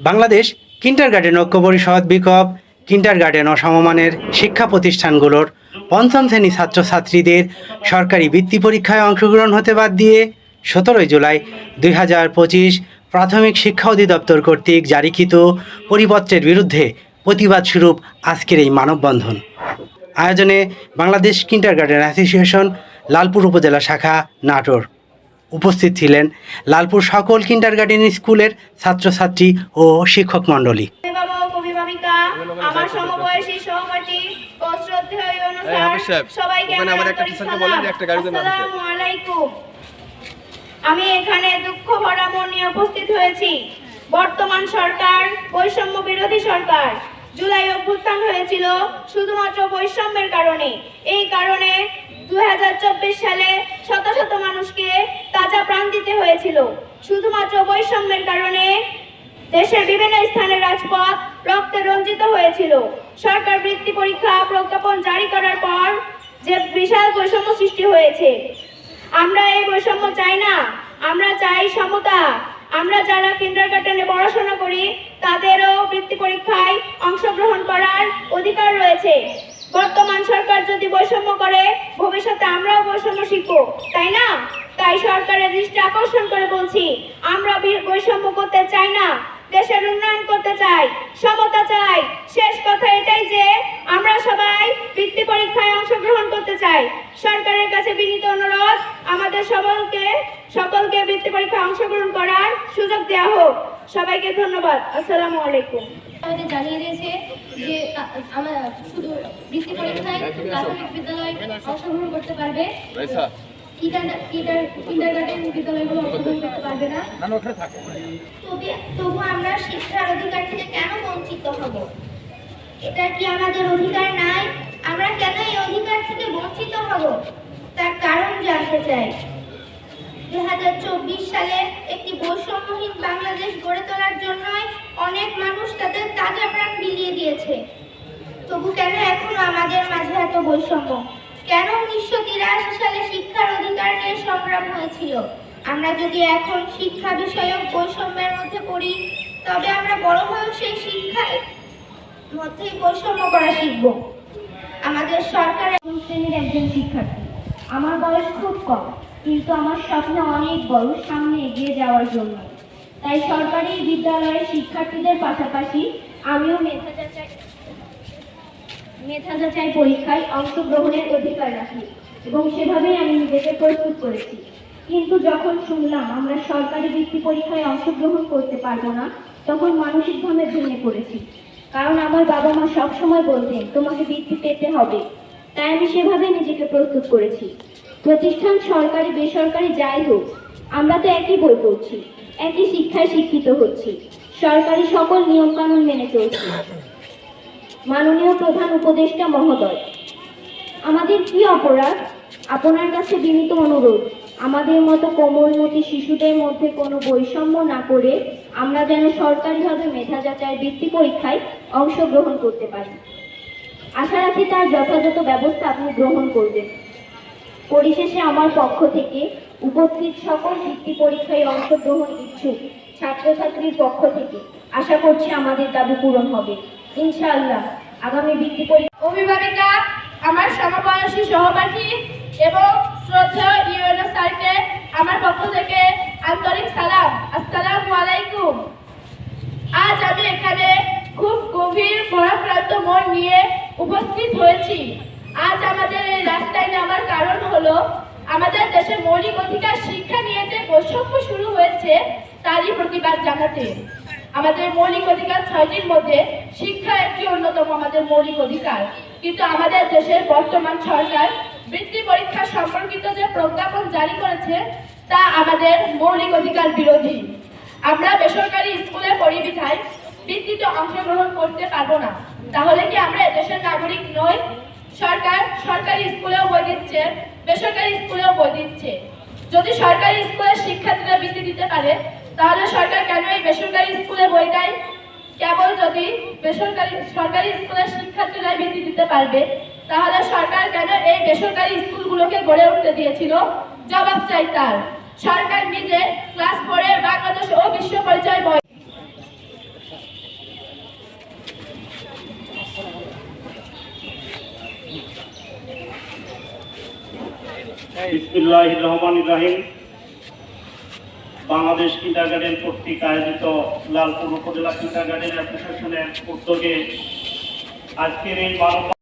Bangladesh kinder garden ঐক্য পরিষদ বিকপ kinder garden ও সমমানের শিক্ষা প্রতিষ্ঠানগুলোর পঞ্চম শ্রেণি ছাত্রছাত্রীদের সরকারি বৃত্তি পরীক্ষায় অংশগ্রহণ হতে বাদ দিয়ে সতেরোই জুলাই দুই হাজার পঁচিশ প্রাথমিক শিক্ষা অধিদপ্তর কর্তৃক জারিকৃত পরিপত্রের বিরুদ্ধে প্রতিবাদ স্বরূপ আজকের এই মানববন্ধন। আয়োজনে Bangladesh kindergarten association Lalpur উপজেলা শাখা নাটোর। উপস্থিত ছিলেন লালপুর সকল কিন্ডার গার্ডেন স্কুলের ছাত্রছাত্রী ও শিক্ষক মণ্ডলী। আমার সমবয়সী সহপাঠী ও শ্রদ্ধেয় ইউনুস এই হাফিজ সাহেব, স্যার, সবাইকে আমার আমার একটা টিচারকে বলেন যে একটা গাড়ি দেন আসসালামু আলাইকুম। আমি এখানে দুঃখ ভরা মন নিয়ে উপস্থিত হয়েছি। বর্তমান সরকার বৈষম্য বিরোধী সরকার জুলাই অভ্যুত্থান হয়েছিল শুধুমাত্র বৈষম্যের কারণে। এই কারণে দু হাজার চব্বিশ সালে শত শত মানুষকে তাজা প্রাণ দিতে হয়েছিল। শুধুমাত্র বৈষম্যের কারণে দেশের বিভিন্ন স্থানের রাজপথ রক্তে রঞ্জিত হয়েছিল। সরকার বৃত্তি পরীক্ষা প্রজ্ঞাপন জারি করার পর যে বিশাল বৈষম্য সৃষ্টি হয়েছে। আমরা এই বৈষম্য চাই না। আমরা চাই সমতা। আমরা যারা কিন্ডার গার্ডেনে পড়াশোনা করি, তাদেরও বৃত্তি পরীক্ষায় অংশগ্রহণ করার অধিকার রয়েছে। বর্তমান সরকার যদি বৈষম্য করে, ভবিষ্যতে আমরাও বৈষম্য শিখব, তাই না? তাই সরকারের দৃষ্টি আকর্ষণ করে বলছি, আমরা বৈষম্য করতে চাই না, দেশের উন্নয়ন করতে চাই, সমতা চাই। শেষ কথা এটাই যে, আমরা সবাই বৃত্তি পরীক্ষায় অংশগ্রহণ করতে চাই। সরকারের কাছে বিনীত অনুরোধ, আমাদের সকলকে সকলকে বৃত্তি পরীক্ষায় অংশগ্রহণ করার সুযোগ দেওয়া হোক। সবাইকে ধন্যবাদ। আসসালামু আলাইকুম। আমাদের জানিয়ে দিয়েছে যে আমরা শুধু বৃত্তি পরীক্ষায় প্রাথমিক বিদ্যালয় অংশগ্রহণ করতে পারবে। তবু আমরা শিক্ষার অধিকার থেকে কেন বঞ্চিত হব? এটা কি আমাদের অধিকার নাই? আমরা কেন এই অধিকার থেকে বঞ্চিত হব? তার কারণ জানতে চাই। দুই হাজার চব্বিশ সালে একটি বৈষম্যহীন বাংলাদেশ গড়ে তোলার জন্যই অনেক মানুষ তাদের তাজা প্রাণ বিলিয়ে দিয়েছে। তবু কেন এখনও আমাদের মাঝে এত বৈষম্য? কেন উনিশশো তিরাশি সালে শিক্ষার অধিকার নিয়ে সংগ্রাম হয়েছিল? আমরা যদি এখন শিক্ষা বিষয়ক বৈষম্যের মধ্যে পড়ি, তবে আমরা বড় হয়েও সেই শিক্ষার মধ্যেই বৈষম্য করা শিখব। আমাদের সরকার শ্রেণির একজন শিক্ষার্থী। আমার বয়স খুব কম। কিন্তু আমার স্বপ্ন অনেক বড়, সামনে এগিয়ে যাওয়ার জন্য। তাই সরকারি বিদ্যালয়ের শিক্ষার্থীদের পাশাপাশি আমিও মেধা যাচাই মেধা যাচাই পরীক্ষায় অংশগ্রহণের অধিকার রাখি এবং সেভাবেই আমি নিজেকে প্রস্তুত করেছি। কিন্তু যখন শুনলাম আমরা সরকারি বৃত্তি পরীক্ষায় অংশগ্রহণ করতে পারব না, তখন মানসিকভাবে ভেঙে পড়েছি। কারণ আমার বাবা মা সবসময় বলতেন, তোমাকে বৃত্তি পেতে হবে। তাই আমি সেভাবে নিজেকে প্রস্তুত করেছি। প্রতিষ্ঠান সরকারি, বেসরকারি যাই হোক, আমরা তো একই বই পড়ছি, একই শিক্ষায় শিক্ষিত হচ্ছি, সরকারি সকল নিয়মকানুন মেনে চলছি। মাননীয় প্রধান উপদেষ্টা মহোদয়, আমাদের কি অপরাধ? আপনার কাছে বিনীত অনুরোধ, আমাদের মতো কোমলমতি শিশুদের মধ্যে কোনো বৈষম্য না করে আমরা যেন সরকারিভাবে মেধা যাচাই বৃত্তি পরীক্ষায় অংশগ্রহণ করতে পারি। আশা রাখি তার যথাযথ ব্যবস্থা আপনি গ্রহণ করবেন। পরিশেষে আমার পক্ষ থেকে উপস্থিত সকল বৃত্তি পরীক্ষায় অংশগ্রহণ ইচ্ছুক ছাত্রছাত্রীর পক্ষ থেকে আশা করছি আমাদের দাবি পূরণ হবে। ইনশাআল্লাহ, আগামী বৃত্তি পরীক্ষা অভিভাবিকা, আমার সমবয়সী সহপাঠী এবং শ্রদ্ধেয় ইউএনও স্যারকে আমার পক্ষ থেকে আন্তরিক সালাম। আসসালামু আলাইকুম। আজ আমি এখানে খুব গভীর মহাপ্রান্ত মন নিয়ে উপস্থিত হয়েছি। আজ আমাদের এই রাস্তায় নামার কারণ হলো, আমাদের দেশে মৌলিক অধিকার শিক্ষা নিয়ে যে বৈষম্য শুরু হয়েছে, তারই প্রতিবাদ জানাতে। আমাদের মৌলিক অধিকার ছয়টির মধ্যে শিক্ষা একটি অন্যতম আমাদের মৌলিক অধিকার। কিন্তু আমাদের দেশের বর্তমান সরকার বৃত্তি পরীক্ষা সম্পর্কিত যে প্রজ্ঞাপন জারি করেছে, তা আমাদের মৌলিক অধিকার বিরোধী। আমরা বেসরকারি স্কুলে পড়ি বৃত্তিতে অংশগ্রহণ করতে পারব না। তাহলে কি আমরা দেশের নাগরিক নই? সরকার সরকারি স্কুলেও বই দিচ্ছে, বেসরকারি স্কুলেও বই দিচ্ছে। যদি সরকারি স্কুলের শিক্ষার্থীরা বৃত্তি দিতে পারে, তাহলে সরকার কেন এই বেসরকারি স্কুলে বই দেয়? কেবল যদি বেসরকারি, সরকারি স্কুলের শিক্ষার্থীরা বৃত্তি দিতে পারবে, তাহলে সরকার কেন এই বেসরকারি স্কুলগুলোকে গড়ে উঠতে দিয়েছিল? জবাব চাই তার। সরকার নিজে ক্লাস ফোরে বাংলাদেশ ও বিশ্ব পরিচয় বই বিসমিল্লাহ রহমান ইব্রাহিম বাংলাদেশ কিন্ডার গার্ডেন কর্তৃক আয়োজিত লালপুর উপজেলা কিন্ডার গার্ডেন অ্যাসোসিয়েশনের উদ্যোগে আজকের এই মানব